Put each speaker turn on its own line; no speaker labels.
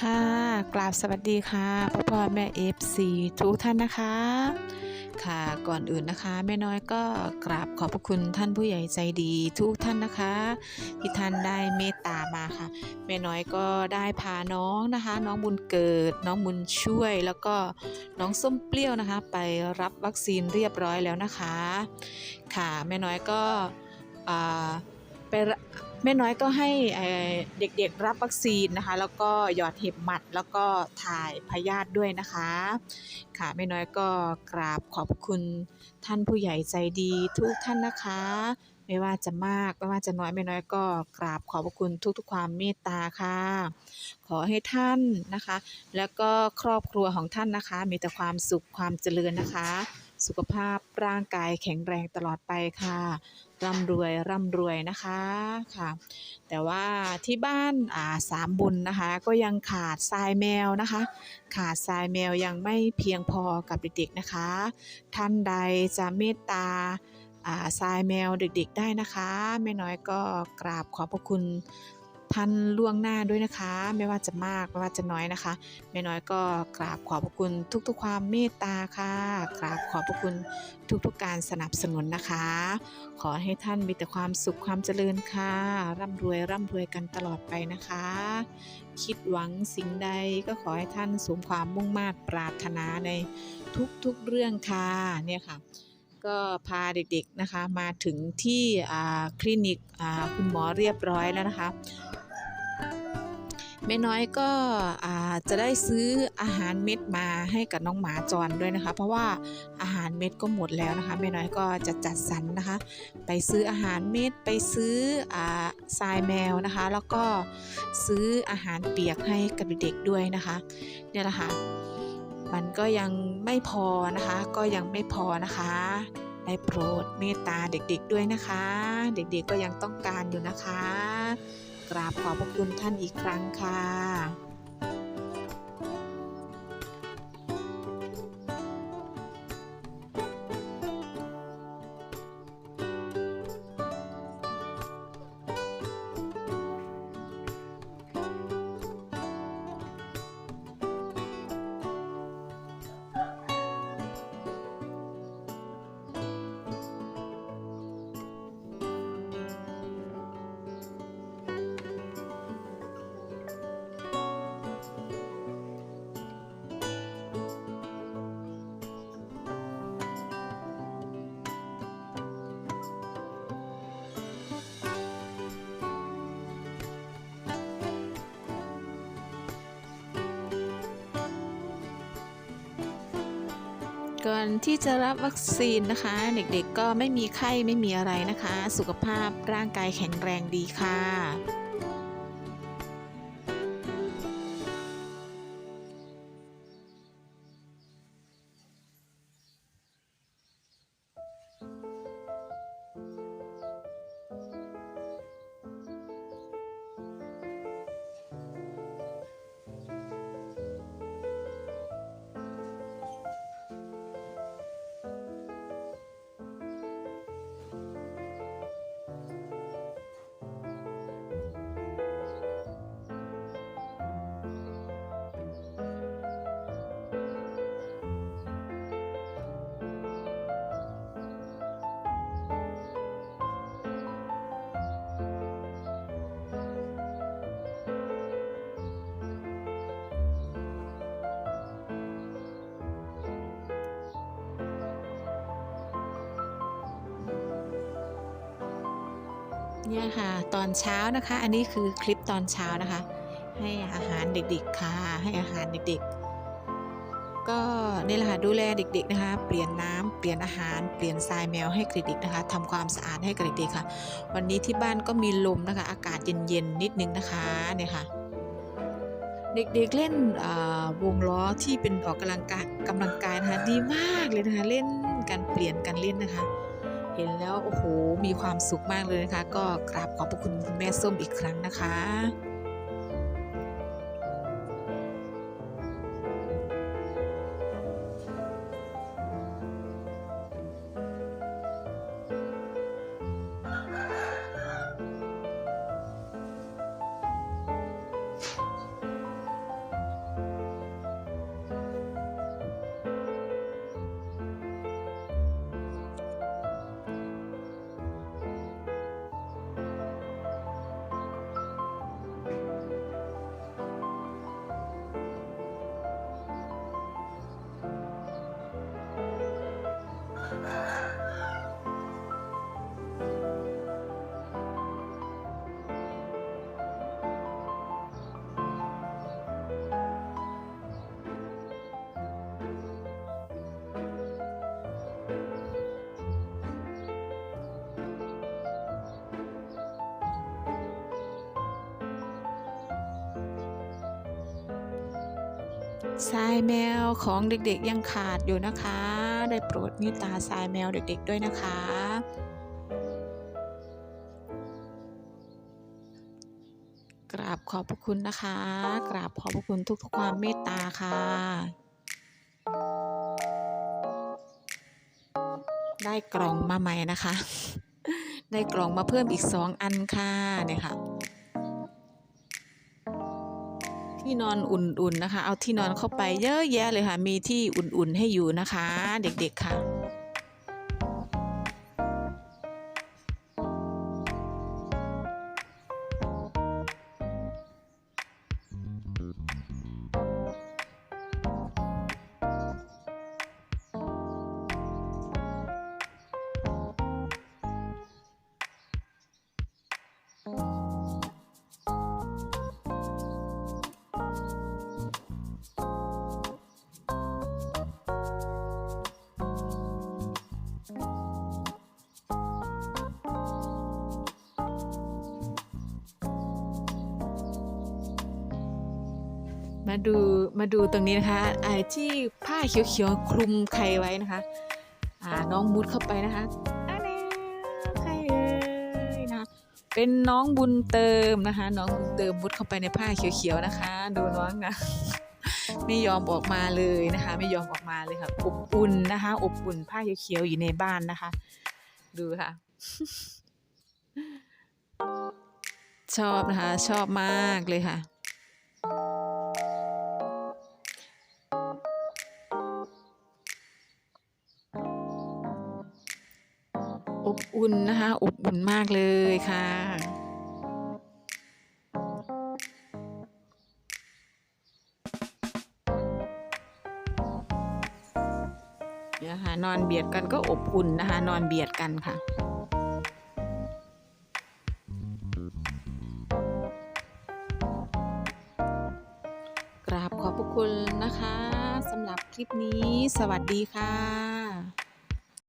ค่ะกราบสวัสดีค่ะพ่อพ่อแม่เอฟซีทุกท่านนะคะ ค่ะก่อนอื่นนะคะ แม่น้อยก็กราบขอบพระคุณท่านผู้ใหญ่ใจดีทุกท่านนะคะ ที่ท่านได้เมตตามาค่ะ แม่น้อยก็ได้พาน้องนะคะ น้องบุญเกิด น้องบุญช่วย แล้วก็น้องส้มเปรี้ยวนะคะ ไปรับวัคซีนเรียบร้อยแล้วนะคะ ค่ะแม่น้อยก็อ่าไป แม่น้อยก็ให้เด็กๆรับวัคซีนนะคะ แล้วก็หยอดเห็บหมัด แล้วก็ถ่ายพยาธิด้วยนะคะ ค่ะแม่น้อยก็กราบขอบคุณท่านผู้ใหญ่ใจดีทุกท่านนะคะ ไม่ว่าจะมากไม่ว่าจะน้อยแม่น้อยก็กราบขอบคุณทุกๆความเมตตาค่ะ ขอให้ท่านนะคะ แล้วก็ครอบครัวของท่านนะคะ มีแต่ความสุขความเจริญนะคะ สุขภาพร่างกายแข็งแรงตลอดไปค่ะ ร่ำรวยร่ำรวยนะคะค่ะ แต่ว่าที่บ้านอ่าสามบุญนะคะ ก็ยังขาดทรายแมวนะคะ ขาดทรายแมวยังไม่เพียงพอกับเด็กๆนะคะ ท่านใดจะเมตตาอ่าทรายแมวเด็กๆได้นะคะ แม่น้อยก็กราบขอบพระคุณ ท่านล่วงหน้าด้วยนะคะ ไม่ว่าจะมากไม่ว่าจะน้อยนะคะแม่น้อยก็กราบขอบพระคุณทุกๆ ความเมตตาค่ะ กราบขอบพระคุณทุกๆ การสนับสนุนนะคะ ขอให้ท่านมีแต่ความสุขความเจริญค่ะ ร่ำรวยร่ำรวยกันตลอดไปนะคะ คิดหวังสิ่งใดก็ขอให้ท่านสมความมุ่งมา่ปรารถนาในทุกๆเรื่องค่ะเนี่ยค่ะ ก็พาเด็กๆนะคะมาถึงที่คลินิกคุณหมอเรียบร้อยแล้วนะคะแม่น้อยก็จะได้ซื้ออาหารเม็ดมาให้กับน้องหมาจรด้วยนะคะ เพราะว่าอาหารเม็ดก็หมดแล้วนะคะแม่น้อยก็จะจัดสรรนะคะ ไปซื้ออาหารเม็ดไปซื้ออทรายแมวนะคะ แล้วก็ซื้ออาหารเปียกให้กับเด็กๆด้วยนะคะเนี่ยแหละค่ะ มันก็ยังไม่พอนะคะ ก็ยังไม่พอนะคะได้โปรดเมตตาเด็กๆด้วยนะคะ เด็กๆก็ยังต้องการอยู่นะคะ กราบขอบพระคุณท่านอีกครั้งค่ะ ก่อนที่จะรับวัคซีนนะคะ เด็กๆก็ไม่มีไข้ไม่มีอะไรนะคะ สุขภาพร่างกายแข็งแรงดีค่ะ เนี่ยค่ะตอนเช้านะคะ อันนี้คือคลิปตอนเช้านะคะ ให้อาหารเด็กๆค่ะ ให้อาหารเด็กๆ ก็นี่แหละค่ะดูแลเด็ก ๆนะคะ เปลี่ยนน้ำเปลี่ยนอาหารเปลี่ยนทรายแมวให้กับเด็กๆนะคะทำความสะอาดให้กับเด็กๆค่ะ วันนี้ที่บ้านก็มีลมนะคะ อากาศเย็นๆนิดนึงนะคะเนี่ยค่ะ เด็กๆเล่นวงล้อที่เป็นออกกำลังกายกำลังกายนะคะดีมากเลยนะคะเล่นกันเปลี่ยนกันเล่นนะคะ เห็นแล้วโอ้โหมีความสุขมากเลยนะคะ ก็กราบขอบพระคุณคุณแม่ส้มอีกครั้งนะคะ ทรายแมวของเด็กๆยังขาดอยู่นะคะ ได้โปรดเมตตาทรายแมวเด็กๆด้วยนะคะ กราบขอบพระคุณนะคะ กราบขอบพระคุณทุกๆความเมตตาค่ะ ได้กล่องมาใหม่นะคะ ได้กล่องมาเพิ่มอีกสองอันค่ะเนี่ยค่ะ ที่นอนอุ่นๆนะคะ เอาที่นอนเข้าไปเยอะแยะเลยค่ะ มีที่อุ่นๆให้อยู่นะคะ เด็กๆค่ะ มาดูมาดูตรงนี้นะคะไอ้ที่ผ้าเขียวๆคลุมไข่ไว้นะคะ อ่าน้องมุดเข้าไปนะคะอันนี้ใครเอ่ยนะเป็นน้องบุญเติมนะคะ น้องบุญเติมมุดเข้าไปในผ้าเขียวๆนะคะ ดูน้องนะไม่ยอมออกมาเลยนะคะ ไม่ยอมออกมาเลยค่ะอบอุ่นนะคะ อบอุ่นผ้าเขียวๆอยู่ในบ้านนะคะ ดูค่ะ ชอบนะคะ ชอบมากเลยค่ะ อบอุ่นนะคะ อบอุ่นมากเลยค่ะเนี่ยค่ะนอนเบียดกันก็อบอุ่นนะคะ นอนเบียดกันค่ะกราบขอบพระคุณนะคะสำหรับคลิปนี้สวัสดีค่ะ